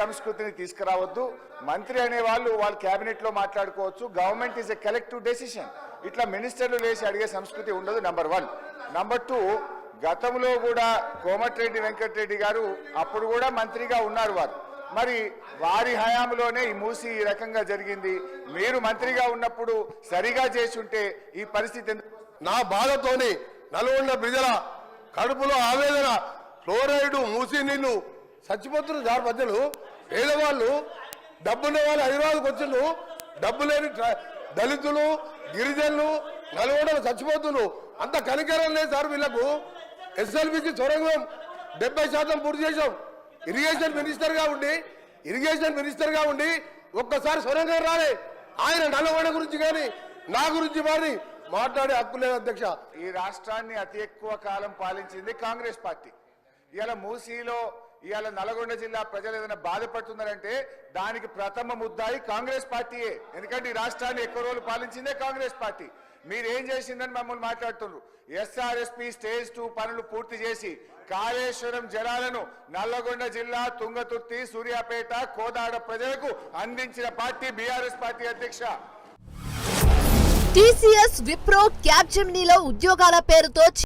సంస్కృతిని తీసుకురావద్దు. మంత్రి అనే వాళ్ళు వాళ్ళ మాట్లాడుకోవచ్చు. Government is a collective decision ఇట్లా మినిస్టర్లు లేచి అడిగే సంస్కృతి ఉండదు నంబర్ వన్ నంబర్ టూ గతంలో కూడా కోమటిరెడ్డి వెంకటరెడ్డి గారు అప్పుడు కూడా మంత్రిగా ఉన్నారు వారు. మరి వారి హయాంలోనే ఈ మూసి ఈ రకంగా జరిగింది. మీరు మంత్రిగా ఉన్నప్పుడు సరిగా చేసి ఉంటే ఈ పరిస్థితి నా బాధతోని నల్గొండ ప్రజల కడుపులో ఆవేదన ఫ్లోరైడ్ మూసి నీళ్ళు చచ్చిపోతున్నారు సార్ మధ్యలో పేదవాళ్ళు డబ్బున్న వాళ్ళు హైదరాబాద్కి వచ్చిండు డబ్బు లేని దళితులు గిరిజనులు నల్గొండలు చచ్చిపోతున్నారు. అంత కనికరం లేదు సార్ వీళ్ళకు. ఎస్ఎల్బికి సొరంగం డెబ్బై శాతం పూర్తి చేశాం. ఇరిగేషన్ మినిస్టర్గా ఉండి ఇరిగేషన్ మినిస్టర్గా ఉండి ఒక్కసారి సొరంగం రాలే. ఆయన నల్లగొండ గురించి కానీ నా గురించి మరి మాట్లాడే హక్కు లేదు అధ్యక్ష. ఈ రాష్ట్రాన్ని అతి ఎక్కువ కాలం పాలించింది కాంగ్రెస్ పార్టీ. ఇలా మూసీలో ఇవాళ నల్గొండ జిల్లా ప్రజలు ఏదైనా బాధపడుతున్నారంటే దానికి ప్రథమ ముద్దాయి కాంగ్రెస్ పార్టీయే. ఎందుకంటే ఈ రాష్ట్రాన్ని ఎక్కువ రోజులు పాలించిందే కాంగ్రెస్ పార్టీ. మీరేం చేసిందని మమ్మల్ని మాట్లాడుతున్నారు ఎస్ఆర్ఎస్పి స్టేజ్ టూ పనులు పూర్తి చేసి కాళేశ్వరం జలాలను నల్లగొండ జిల్లా తుంగతుర్తి సూర్యాపేట కోదాడ ప్రజలకు అందించిన పార్టీ బీఆర్ఎస్ పార్టీ అధ్యక్ష. టీసీఎస్ విప్రో క్యాప్జెమినీలో ఉద్యోగాల పేరుతో